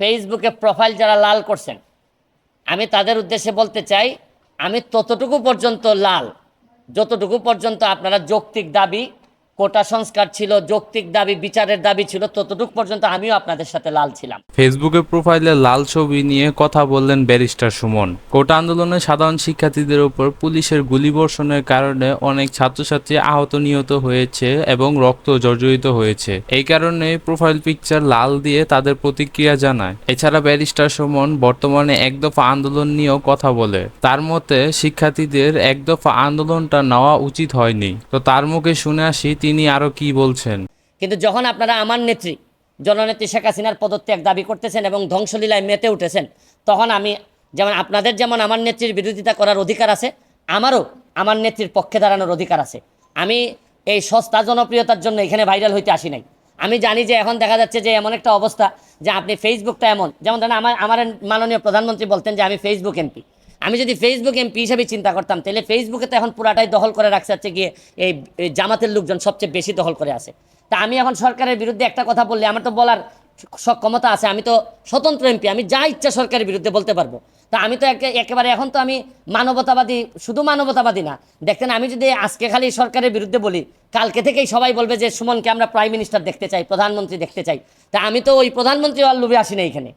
ফেসবুকে প্রোফাইল যারা লাল করছেন, আমি তাদের উদ্দেশ্যে বলতে চাই, আমি ততটুকু পর্যন্ত লাল, যতটুকু পর্যন্ত আপনারা যৌক্তিক দাবি কোটা সংস্কার ছিল, যৌক্তিক দাবি, বিচারের দাবি ছিল, ততটুকু পর্যন্ত আমিও আপনাদের সাথে লাল ছিলাম। ফেসবুকে প্রোফাইলে লাল ছবি নিয়ে কথা বললেন ব্যারিস্টার সুমন। কোটা আন্দোলনে সাধারণ শিক্ষার্থীদের উপর পুলিশের গুলিবর্ষণের কারণে অনেক ছাত্রছাত্রী আহত নিহত হয়েছে এবং রক্ত জর্জরিত হয়েছে। এই কারণে প্রোফাইল পিকচার লাল দিয়ে তাদের প্রতিক্রিয়া জানায়। এছাড়া ব্যারিস্টার সুমন বর্তমানে একদফা আন্দোলন নিয়েও কথা বলে। তার মতে, শিক্ষার্থীদের এক দফা আন্দোলনটা নেওয়া উচিত হয়নি। তো তার মুখে শুনে আসি তিনি আরও কি বলছেন? কিন্তু যখন আপনারা আমার নেত্রী, জননেত্রী শেখ হাসিনার পদত্যাগ দাবি করতেছেন এবং ধ্বংসলীলায় মেতে উঠেছেন, তখন আমি যেমন আপনাদের যেমন আমার নেত্রীর বিরোধিতা করার অধিকার আছে, আমারও আমার নেত্রীর পক্ষে দাঁড়ানোর অধিকার আছে। আমি এই সস্তা জনপ্রিয়তার জন্য এখানে ভাইরাল হইতে আসি নাই। আমি জানি যে এখন দেখা যাচ্ছে যে এমন একটা অবস্থা যে আপনি ফেসবুকটা এমন, যেমন ধরেন আমার আমার মাননীয় প্রধানমন্ত্রী বলতেন যে আমি ফেসবুক এমপি। আমি যদি ফেসবুক এমপি হিসেবে চিন্তা করতাম, তাহলে ফেসবুকে তো এখন পুরাটাই দখল করে রাখছে হচ্ছে গিয়ে এই জামাতের লোকজন সবচেয়ে বেশি দখল করে আছে। তা আমি এখন সরকারের বিরুদ্ধে একটা কথা বললে, আমার তো বলার সক্ষমতা আছে, আমি তো স্বতন্ত্র এমপি, আমি যা ইচ্ছা সরকারের বিরুদ্ধে বলতে পারব। তা আমি তো একে- একেবারে এখন তো আমি মানবতাবাদী, শুধু মানবতাবাদী না দেখতেন আমি যদি আজকে খালি সরকারের বিরুদ্ধে বলি, কালকে থেকেই সবাই বলবে যে সুমনকে আমরা প্রাইম মিনিস্টার দেখতে চাই, প্রধানমন্ত্রী দেখতে চাই। তা আমি তো ওই প্রধানমন্ত্রী আর আসি না এখানে।